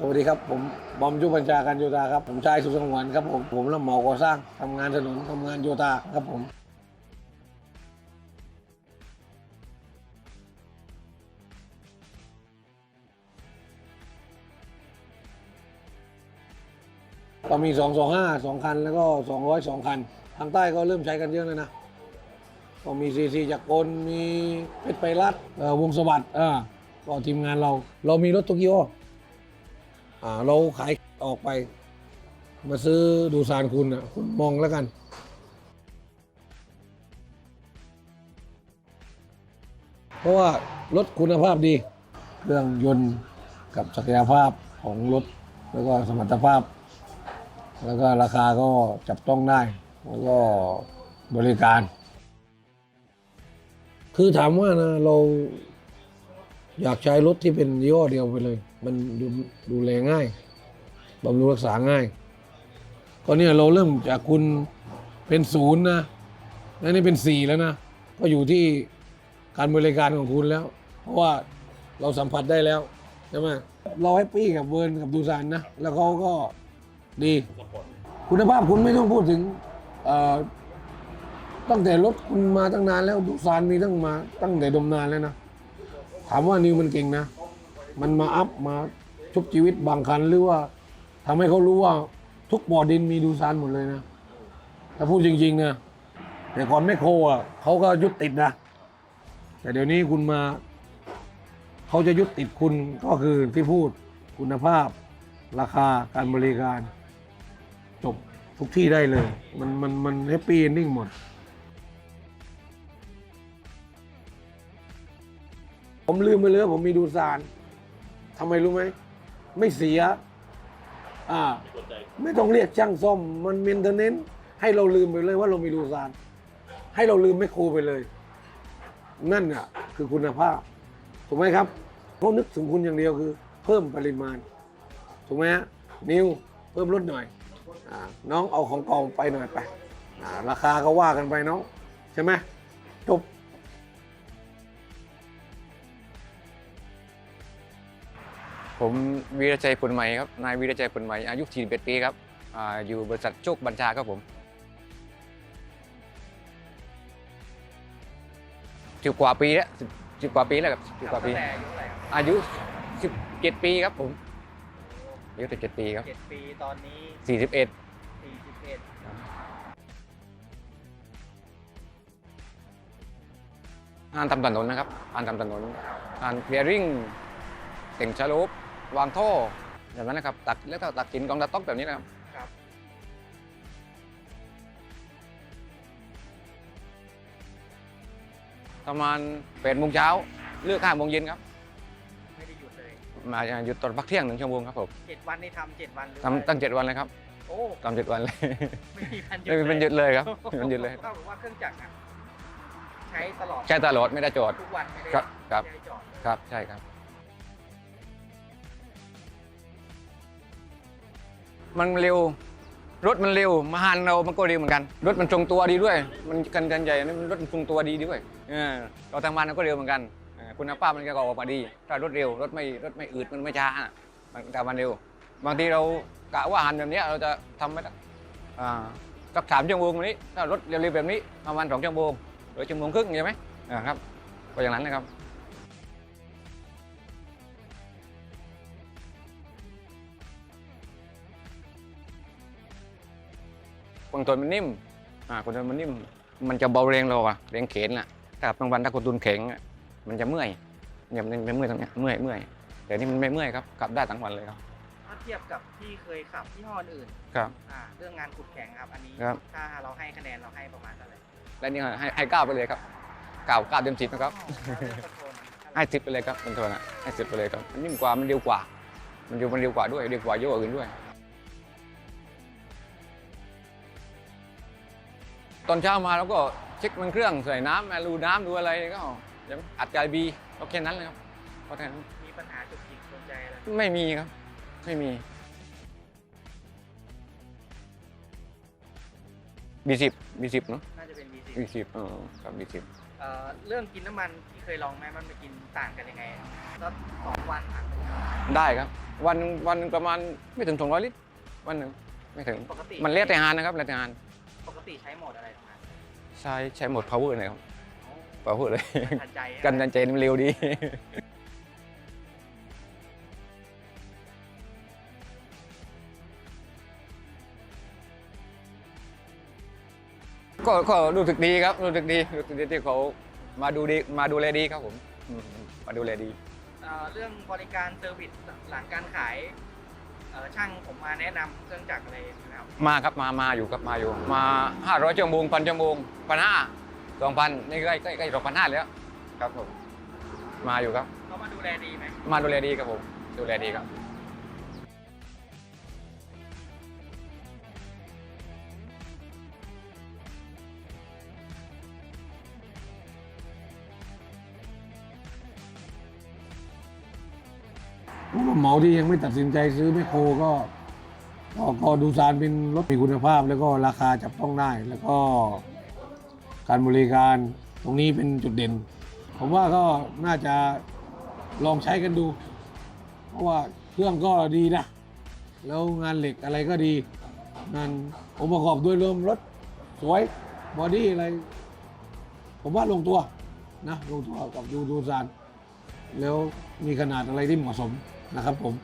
สวัสดีครับ ผมบอมยุบัญชาการโยธาครับ ผมชายสุสงวนครับผม ผมรับเหมาก่อสร้างทำงานถนนทำงานโยธาครับผมก็มี 225 2 คัน แล้วก็ 200 2 คัน ทางใต้ก็เริ่มใช้กันเยอะเลยนะ ก็มีซีซีจากกลมีเพชรไพรัตวงสวัสดิ์อ่าก็ทีมงานเรา เรามีรถตุกยี่ห้อ อ่าเราขายออกไป มาซื้อดูซานคุณอะคุณมองแล้วกันเพราะว่ารถคุณภาพดี เครื่องยนต์กับศักยภาพของรถ แล้วก็สมรรถภาพ แล้วก็ราคาก็จับต้องได้ แล้วก็บริการ คือถามว่านะเราอยากใช้รถที่เป็นยี่ห้อเดียวไปเลย มันดูดูแลง่ายบำรุงรักษาง่าย ก็เนี่ยเราเริ่มจากคุณเป็นศูนย์นะแล้วนี่เป็นสี่แล้วนะ ก็อยู่ที่การบริการของคุณแล้ว เพราะว่าเราสัมผัสได้แล้วใช่ไหมเราแฮปปี้กับเวิร์นกับดูซานนะ แล้วเขาก็ดี คุณภาพคุณไม่ต้องพูดถึงตั้งแต่รถคุณมาตั้งนานแล้วดูซานมีตั้งมาตั้งแต่ดมนานแล้วนะ ถามว่านิวมันเก่งนะ มันมาอัพมาชุบชีวิตบางคันหรือว่าทำให้เขารู้ว่าทุกบ่อดินมีดูซานหมดเลยนะ ถ้าพูดจริงๆนะแต่ก่อนไม่โคอะเขาก็ยึดติดนะ แต่เดี๋ยวนี้คุณมาเขาจะยึดติดคุณก็คือที่พูดคุณภาพ ราคาการบริการ จบทุกที่ได้เลย มันมันมันแฮปปี้เอนดิ้งหมดผมลืมไปเลยว่าผมมีดูซาน ทำไมรู้ไหม ไม่เสีย อ่า ไม่ต้องเรียกช่างซ่อม มันเมนเทนเนนให้เราลืมไปเลยว่าเรามีดูซาน ให้เราลืมไม่ครูไปเลย นั่นอะ คือคุณภาพ ถูกไหมครับเขานึกถึงคุณอย่างเดียวคือ เพิ่มปริมาณ ถูกไหมฮะนิวเพิ่มลดหน่อยอาน้องเอาของเก่าไปหน่อยไปอ่าราคาก็ว่ากันไปน้อง ใช่ไหม ผมวีรชัยผลใหม่ครับ นายวีรชัยผลใหม่อายุ41ปีครับอาอยู่บริษัทโชคบัญชาครับผมสิบกว่าปีแล้วสิบสิบกว่าปีแล้วครับสิบกว่าปี อายุสิบเจ็ดปีครับผมอายุสิบเจ็ดปีครับเจ็ดปีตอนนี้สี่สิบเอ็ดสี่สิบเอ็ดงานทำถนนนะครับงานทำถนนงานเบียริ่งเต่งชะโลบ วางท่อแบบนั้นนะครับตัดแล้วก็ตัดกินกองตัดต๊อกแบบนี้นะครับครับประมาณแปดโมงเช้าเลิกห้าโมงเย็นครับ ไม่ได้หยุดเลยมาหยุดตอนพักเที่ยงหนึ่งชั่วโมงครับผมเจ็ดวันนี่ทำเจ็ดวันหรือทำตั้งเจ็ดวันเลยครับโอ้ทำเจ็ดวันเลยไม่มีวันหยุดไม่มีวันหยุดเลยครับไม่มีวันหยุดเลยก็ว่าเครื่องจักรอะใช้ตลอดใช่ตลอดไม่ได้จอดทุกวันไม่ได้ครับครับไม่ได้จอดครับใช่ครับ มันเร็ว รถมันเร็ว มาหันเรามันก็เร็วเหมือนกัน รถมันทรงตัวดีด้วย มันกันกันใหญ่นะรถมันทรงตัวดีด้วยเออเราทำงบ้านเราก็เร็วเหมือนกันเออคุณภาพมันก็ออกมาดี ถ้ารถเร็วรถไม่รถไม่อืดมันไม่ช้าอะมันทำมันเร็ว บางทีเรากะว่าหันแบบเนี้ยเราจะทำไม่ได้อ่าสักสามชั่วโมงวันนี้ถ้ารถเร็วๆแบบนี้ประมาณสองชั่วโมงหรือชั่วโมงครึ่งใช่ไหมอ่าครับก็อย่างนั้นนะครับ คอนโทรลมันนิ่มอ่าคอนโทรลมันนิ่ม มันจะเบาแรงเราอะแรงเขนน่ะถ้าบางวันถ้าคอนโทรลแข็งอะมันจะเมื่อยเนี่ยมันจะเมื่อยตรงเนี้ยเมื่อยเมื่อยแต่นี่มันไม่เมื่อยครับขับได้ทั้งวันเลยครับ ถ้าเทียบกับที่เคยขับที่ห้ออื่นครับอ่าเรื่องงานขุดแข็งครับอันนี้ครับ ถ้าเราให้คะแนนเราให้ประมาณเท่าไหร่และนี่ให้ให้เก้าไปเลยครับเก้าเก้าเต็มสิบนะครับอ๋อแล้วเรื่องคอนโทรลให้สิบไปเลยครับคอนโทรลอะให้สิบไปเลยครับมันนิ่มกว่ามันเร็วกว่า มันเร็วมันเร็วกว่าด้วยเร็วกว่าเยอะกว่าอื่นด้วย ตอนเช้ามาเราก็เช็คมันเครื่องใส่น้ำรูน้ำดูอะไรก็ยังอัดใจบีก็แค่นั้นเลยครับก็แค่นั้นมีปัญหาจุกจิกสนใจอะไรไม่มีครับ ไม่มีบีสิบบีสิบเนาะน่าจะเป็น V10 บีสิบเออครับบีสิบเอ่อเรื่องกินน้ำมันที่เคยลองไหมมันไปกินต่างกันยังไงก็สองวันถังหนึ่งครับได้ครับ วันหนึ่งวันหนึ่งประมาณไม่ถึง200ลิตรวันหนึ่งไม่ถึงปกติมันเลียแต่หานนะครับเลียแต่หานปก ติใช้โหมดอะไรตรงนั้นใช้ใช้หมด power เลยครับ power เลย ทันใจกันดันใจมันเร็วดี ก็ก็รู้สึกดีครับ รู้สึกดี รู้สึกดีที่เขามาดูดีมาดูแลดีครับผมอืมมาดูแลดี เอ่อเรื่องบริการเซอร์วิสหลังการขายเอ่อ ช่างผมมาแนะนำเครื่องจักรอะไรนะครับ มาครับมามาอยู่ครับมาอยู่ มาห้าร้อยชั่วโมงพันชั่วโมงพันห้าสองพันนี่ใกล้ใกล้ใกล้สองพันห้าแล้วครับผมมาอยู่ครับ เขามาดูแลดีไหมมาดูแลดีครับผมดูแลดีครับ ผู้รับเหมาที่ยังไม่ตัดสินใจซื้อแมคโครก็ก็ก็ดูซานเป็นรถมีคุณภาพ แล้วก็ราคาจับต้องได้ แล้วก็การบริการตรงนี้เป็นจุดเด่น ผมว่าก็น่าจะลองใช้กันดู เพราะว่าเครื่องก็ดีนะ แล้วงานเหล็กอะไรก็ดี งานองค์ประกอบด้วยรวมรถสวยบอดี้อะไร ผมว่าลงตัวนะลงตัวกับดูดูซานแล้วมีขนาดอะไรที่เหมาะสม นะครับผม